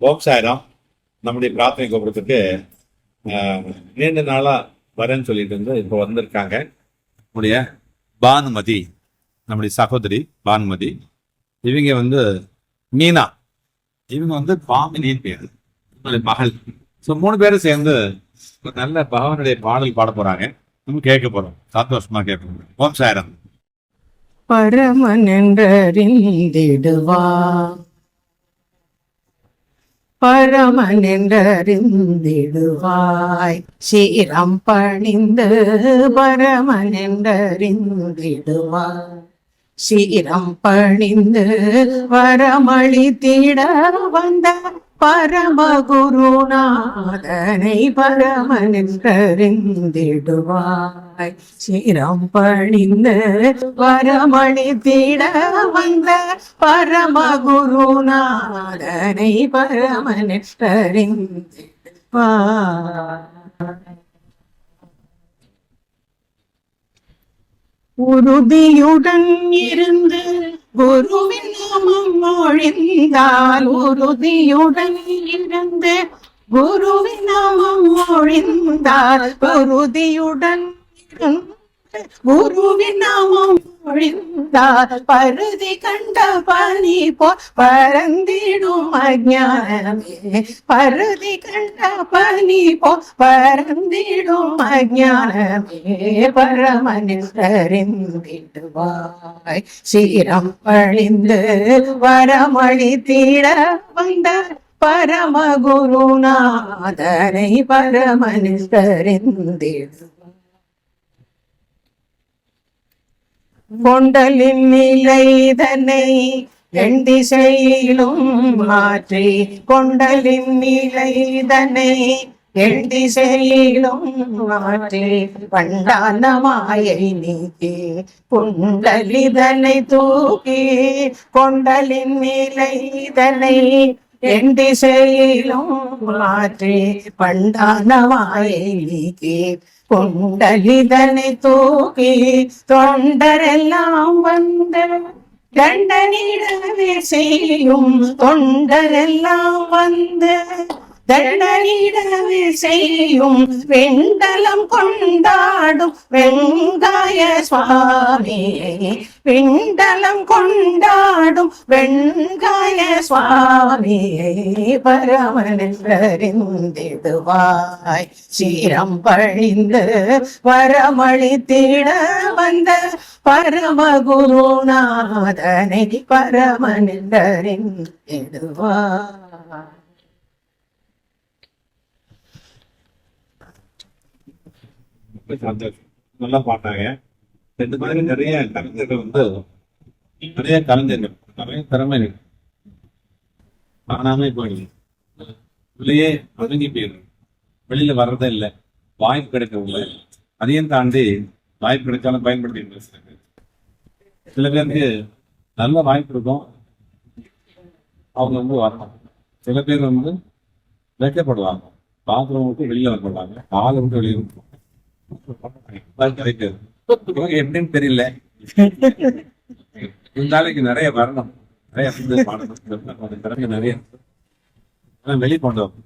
ஓம் சாய்ராம் நம்முடைய பிரார்த்தனை கோபுரத்துக்கு ஆஹ், நீண்ட நாளா வரேன்னு சொல்லிட்டு இருந்து இப்போ வந்திருக்காங்க. நம்முடைய பானுமதி நம்முடைய சகோதரி பானுமதி. இவங்க வந்து மீனா. இவங்க வந்து பாமினின்னு பேர். இவங்களுடைய மகள். ஸோ மூணு பேரும் சேர்ந்து ஒரு நல்ல பகவானுடைய பாடல் பாட போறாங்க. நம்ம கேட்க போறோம். சந்தோஷமா கேட்க போறோம் ஓம் சாய்ராம். பரமன் என்றறிந்திடுவா. பரமன் என்றறிந்திடுவாய். சீரம் பணிந்து பரமன் என்றறிந்திடுவாய். சீரம் பணிந்து வரமளித்திட வந்த பரமகுருநாதனை பரமன் என்றறிந்திடுவாய் சிரம் பணிந்து தீட வந்த பரமகுருநாதனை பரமன் என்றறிந்திடுவாய் உறுதியுடன் இருந்து குருவின் நாமம் மொழிந்தால் உறுதியுடன் இருந்து குருவின் நாமம் மொழிந்தால் உறுதியுடன் குருவின் நாமம் மொழிந்தால் பருதி கண்ட பனி போ பரந்திடும் அஜானமே பருதி கண்ட பனி போ பரந்திடும் அஜானமே பரமனிந்தறிந்திடுவாய் சீரம் பழிந்து வரமளித்திட வந்த பரமகுருநாதனை பரமனிந்தறிந்திடுவாய் கொண்டலின் நிலைதனை எண் திசையிலும் மாற்றி கொண்டலின் நிலைதனை எண் திசையிலும் மாற்றி பண்டான மாயை நீக்கி குண்டலிதனை தூக்கி கொண்டலின் நிலைதனை என் திசையிலும் மாற்றி பண்டான மாயை கொண்டலிதனை தூக்கி தொண்டரெல்லாம் வந்த தண்டனிடவே செய்யும். தொண்டரெல்லாம் வந்து தண்டனிடவே செய்யும் வெண்டலம் கொண்டாடும் வெங்காய சுவாமியை வெண்டலம் கொண்டாடும் வெங்காய சுவாமியை பரமனிந்திடுவாய் சீரம் பழிந்து வரமளித்திட வந்த பரமகுருநாதனை பரமனிந்திடுவாய் ரொம்ப சந்தோஷம் நல்லா பாட்டாங்க. இந்த மாதிரி நிறைய கலைஞர்கள் வந்து நிறைய கலைஞர்கள் நிறைய திறமை இருக்கு. காணாம போயிடுது உள்ளேயே ஒதுங்கி போயிடும் வெளியில வர்றதே இல்லை. வாய்ப்பு கிடைக்கவில்லை. அதையும் தாண்டி வாய்ப்பு கிடைச்சாலும் பயன்படுத்தி சில சில பேருக்கு நல்ல வாய்ப்பு இருக்கும். அவங்க வந்து வரணும். சில பேர் வந்து வெட்கப்படுவாங்க பாத்ரூம் விட்டு வெளியில வரப்படுவாங்க காலை விட்டு வெளியே இருக்கும் எப்படின்னு தெரியல. இந்த நாளைக்கு நிறைய வரணும் நிறைய. நிறைய வெளி கொண்டு வரும்